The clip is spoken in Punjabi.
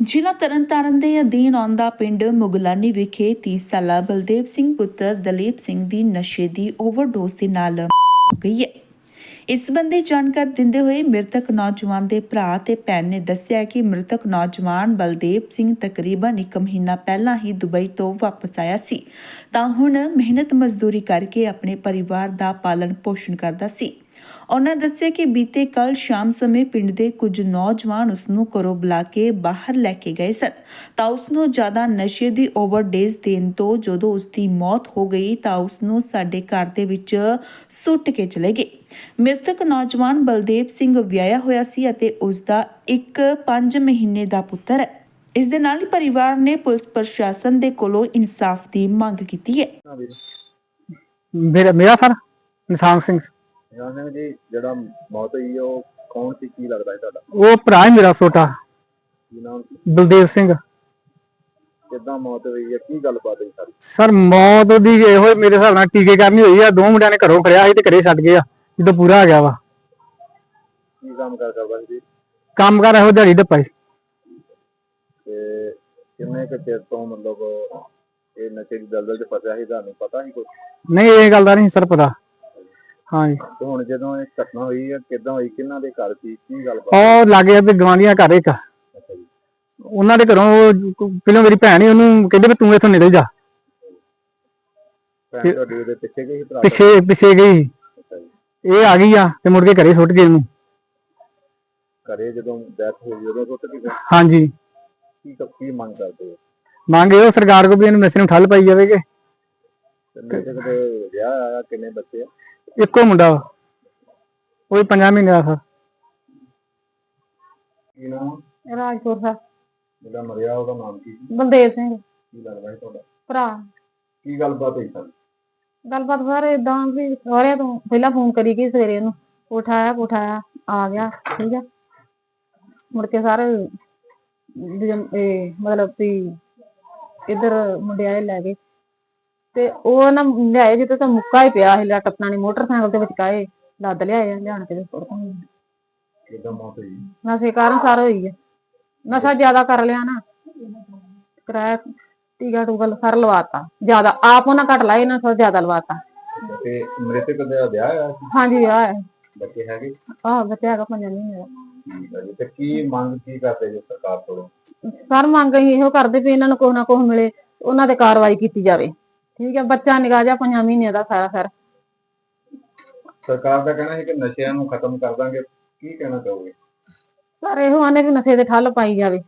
ਜ਼ਿਲ੍ਹਾ ਤਰਨਤਾਰਨ ਦੇ ਅਧੀਨ ਆਉਂਦਾ ਪਿੰਡ ਮੁਗਲਾਨੀ ਵਿਖੇ 30 ਸਾਲਾ ਬਲਦੇਵ ਸਿੰਘ ਪੁੱਤਰ ਦਲੀਪ ਸਿੰਘ ਦੀ ਨਸ਼ੇ ਦੀ ਓਵਰਡੋਜ਼ ਦੇ ਨਾਲ ਮੌਤ ਹੋ ਗਈ ਹੈ। ਇਸ ਸੰਬੰਧੀ ਜਾਣਕਾਰੀ ਦਿੰਦੇ ਹੋਏ ਮ੍ਰਿਤਕ ਨੌਜਵਾਨ ਦੇ ਭਰਾ ਤੇ ਭੈਣ ਨੇ ਦੱਸਿਆ ਕਿ ਮ੍ਰਿਤਕ ਨੌਜਵਾਨ ਬਲਦੇਵ ਸਿੰਘ ਤਕਰੀਬਨ ਇੱਕ ਮਹੀਨਾ ਪਹਿਲਾਂ ਹੀ ਦੁਬਈ ਤੋਂ ਵਾਪਸ ਆਇਆ ਸੀ। ਤਾਂ ਹੁਣ ਮਿਹਨਤ ਮਜ਼ਦੂਰੀ ਕਰਕੇ ਆਪਣੇ ਪਰਿਵਾਰ ਦਾ ਪਾਲਣ ਪੋਸ਼ਣ ਕਰਦਾ ਸੀ। ਉਹਨਾਂ ਦੱਸਿਆ ਕਿ ਬੀਤੇ ਕੱਲ ਸ਼ਾਮ ਸਮੇਂ ਪਿੰਡ ਦੇ ਕੁਝ ਨੌਜਵਾਨ ਉਸ ਨੂੰ ਘਰੋਂ ਬੁਲਾ ਕੇ ਬਾਹਰ ਲੈ ਕੇ ਗਏ ਸਨ। ਤਾਂ ਉਸ ਨੂੰ ਜ਼ਿਆਦਾ ਨਸ਼ੇ ਦੀ ਓਵਰਡੇਜ਼ ਦੇਣ ਤੋਂ ਜਦੋਂ ਉਸ ਦੀ ਮੌਤ ਹੋ ਗਈ ਤਾਂ ਉਸ ਨੂੰ ਸਾਡੇ ਘਰ ਦੇ ਵਿੱਚ ਸੁੱਟ ਕੇ ਚਲੇ ਗਏ। ਮ੍ਰਿਤਕ ਨੌਜਵਾਨ ਬਲਦੇਵ ਸਿੰਘ ਵਿਆਹਿਆ ਹੋਇਆ ਸੀ ਅਤੇ ਉਸ ਦਾ ਇੱਕ 5 ਮਹੀਨੇ ਦਾ ਪੁੱਤਰ ਹੈ। ਇਸ ਦੇ ਨਾਲ ਹੀ ਪਰਿਵਾਰ ਨੇ ਪੁਲਿਸ ਪ੍ਰਸ਼ਾਸਨ ਦੇ ਕੋਲੋਂ ਇਨਸਾਫ ਦੀ ਮੰਗ ਕੀਤੀ ਹੈ। ਮੇਰਾ ਮੇਰਾ ਸਰ? ਨਿਸ਼ਾਨ ਸਿੰਘ। ਜਾਨ ਸਿੰਘ ਜੀ ਜਿਹੜਾ ਮੌਤ ਹੋਈ ਹੈ, ਉਹ ਕੌਣ ਸੀ ਕੀ ਲੱਗਦਾ ਹੈ ਤੁਹਾਡਾ? ਉਹ ਭਰਾ ਹੈ ਮੇਰਾ ਛੋਟਾ। ਕੀ ਨਾਮ ਸੀ? ਬਲਦੇਵ ਸਿੰਘ। ਕਿੱਦਾਂ ਮੌਤ ਹੋਈ ਹੈ ਕੀ ਗੱਲਬਾਤ ਹੋਈ ਸਾਰੀ? ਸਰ ਮੌਤ ਦੀ ਇਹੋ ਹੀ ਮੇਰੇ ਹਿਸਾਬ ਨਾਲ ਟੀਕੇ ਕਰਨੀ ਹੋਈ ਆ। ਦੋ ਮੁੰਡਿਆਂ ਨੇ ਘਰੋਂ ਖੜਿਆ ਸੀ ਤੇ ਘਰੇ ਛੱਡ ਗਏ ਆ ਜਦੋਂ ਪੂਰਾ ਆ ਗਿਆ ਵਾ। ਕੀ ਕੰਮ ਕਰ ਕਰਦਾ ਸੀ? ਕੰਮ ਕਰ ਇਹੋ ਦਿਹਾੜੀ ਡੱਪਾ ਸੀ। ਤੇ ਕਿੰਨੇ ਕੁ ਚਿਰ ਤੋਂ ਮਤਲਬ ਇਹ ਨਸ਼ੇ ਦੀ ਦਲਦਲ 'ਚ ਫਸਿਆ ਸੀ ਤੁਹਾਨੂੰ ਪਤਾ ਨਹੀਂ ਕੁਝ ਨਹੀਂ ਇਹ ਗੱਲ ਦਾ ਨਹੀਂ ਸਰ ਪਤਾ। ਹਾਂਜੀ। ਤੇ ਹੁਣ ਜਦੋਂ ਇਹ ਘਟਨਾ ਹੋਈ ਹੈ ਕਿੱਦਾਂ ਹੋਈ ਕਿਹਨਾਂ ਦੇ ਘਰ ਸੀ ਕੀ ਗੱਲਬਾਤ? ਉਹ ਲਾਗੇ ਤੇ ਗਵਾਂਢੀਆਂ ਘਰ ਇੱਕ। ਅੱਛਾ ਜੀ। ਉਹਨਾਂ ਦੇ ਘਰੋਂ ਉਹ ਪਹਿਲਾਂ ਮੇਰੀ ਭੈਣ ਹੀ ਉਹਨੂੰ ਕਹਿੰਦੇ ਵੀ ਤੂੰ ਇੱਥੋਂ ਨਿਕਲ ਜਾ। ਭੈਣ ਤੁਹਾਡੀ ਉਹਦੇ ਪਿੱਛੇ ਗਈ ਸੀ ਭਰਾ ਪਿੱਛੇ ਪਿੱਛੇ ਗਈ ਇਹ ਆ ਗਈ ਆ ਤੇ ਮੁੜ ਕੇ ਘਰੇ ਸੁੱਟ ਗਏ ਉਹਨੂੰ। ਘਰੇ ਜਦੋਂ ਡੈਥ ਹੋਈ ਉਦੋਂ ਟੁੱਟ ਗਈ ਫਿਰ? ਹਾਂਜੀ। ਕੀ ਕੀ ਮੰਗ ਕਰਦੇ ਹੋ? ਮੰਗ ਇਹੋ ਸਰਕਾਰ ਕੋਲ ਵੀ ਇਹਨੂੰ ਨਸ਼ੇ ਨੂੰ ਠੱਲ ਪਾਈ ਜਾਵੇ ਕਿ ਤੇ ਵਿਆਹ ਆਇਆ ਕਿੰਨੇ ਬੱਚੇ ਆ? ਇੱਕੋ ਮੁੰਡਾ ਵਾ। ਉਹ ਵੀ ਮਹੀਨੇ ਦਾ ਸਰ ਕੀ ਨਾਮ ਆ? ਰਾਜਪੁਰ ਦਾ। ਜਿਹੜਾ ਮਰਿਆ ਉਹਦਾ ਨਾਮ ਕੀ ਸੀ? ਬਲਦੇਵ ਸਿੰਘ। ਕੀ ਲੱਗਦਾ ਹੈ ਤੁਹਾਡਾ? ਭਰਾ। ਕੀ ਗੱਲਬਾਤ ਹੋਈ ਸਾਰੀ? ਗੱਲਬਾਤ ਸਰ ਇਦਾਂ ਵੀ ਸਹੁਰਿਆਂ ਤੋਂ ਪਹਿਲਾਂ ਫੋਨ ਕਰੀ ਗਈ ਸਵੇਰੇ ਉਹਨੂੰ। ਉਠਾਇਆ ਉਠਾਇਆ ਆ ਗਿਆ ਠੀਕ ਆ। ਮੁੜ ਕੇ ਸਾਰੇ ਦੂਜੇ- ਇਹ ਮਤਲਬ ਵੀ ਇਧਰ ਮੁੰਡਿਆਏ ਲੈ ਗਏ। ਤੇ ਉਹ ਨਾ ਲਿਆਏ ਜਿੱਤੇ ਤਾਂ ਮੁੱਕਾ ਹੀ ਪਿਆ ਸੀ ਲੱਟ ਆਪਣਾ ਨੇ ਮੋਟਰਸਾਈਕਲ ਤੇ ਵਿਚਕਾਏ ਲੱਦ ਲਿਆਏ ਆ, ਲਿਆਣ ਕੇ ਤੇ ਸੁੱਟ ਦਿੱਤਾ ਕਿੱਦਾਂ ਮੌਤ ਹੋਈ? ਨਸ਼ੇ ਕਾਰਨ ਸਾਰਾ ਹੋਈ ਹੈ ਨਸ਼ਾ ਜ਼ਿਆਦਾ ਕਰ ਲਿਆ ਨਾ ਕਿਰਾਇਆ ਟੀਕਾ ਟੂਕਾ ਸਾਰਾ ਲਵਾਤਾ ਜ਼ਿਆਦਾ ਆਪ ਉਹਨਾਂ ਘੱਟ ਲਾਏ ਇਹਨਾਂ ਤੋਂ ਜ਼ਿਆਦਾ ਲਵਾਤਾ। ਤੇ ਮ੍ਰਿਤਕ ਦਾ ਵਿਆਹ ਸੀ? ਹਾਂਜੀ ਆ ਹੈ ਬੱਚੇ ਹੈਗੇ? ਆਹ ਬੱਚਾ ਹੈਗਾ ਪੰਜਾਂ ਮਹੀਨੇ ਦਾ ਤੇ ਕੀ ਮੰਗ ਕੀ ਕਰਦੇ ਜੀ ਸਰਕਾਰ ਕੋਲੋਂ? ਸਰ ਮੰਗ ਅਸੀਂ ਇਹੋ ਕਰਦੇ ਵੀ ਇਹਨਾਂ ਨੂੰ ਕੁਛ ਨਾ ਕੁਛ ਮਿਲੇ ਉਹਨਾਂ ਤੇ ਕਾਰਵਾਈ ਕੀਤੀ ਜਾਵੇ। ਠੀਕ ਹੈ ਬੱਚਾ ਨਿਗਾਹ ਜਾ ਪੰਜਾਂ ਮਹੀਨਿਆਂ ਦਾ ਸਾਰਾ ਫਿਰ ਸਰਕਾਰ ਦਾ ਕਹਿਣਾ ਹੈ ਕਿ ਨਸ਼ਿਆਂ ਨੂੰ ਖਤਮ ਕਰ ਦਾਂਗੇ। ਕੀ ਕਹਿਣਾ ਚਾਹੋਗੇ? ਸਰ ਇਹੋ ਆਨੇ ਵੀ ਨਸ਼ੇ ਤੇ ਠੱਲ ਪਾਈ ਜਾਵੇ।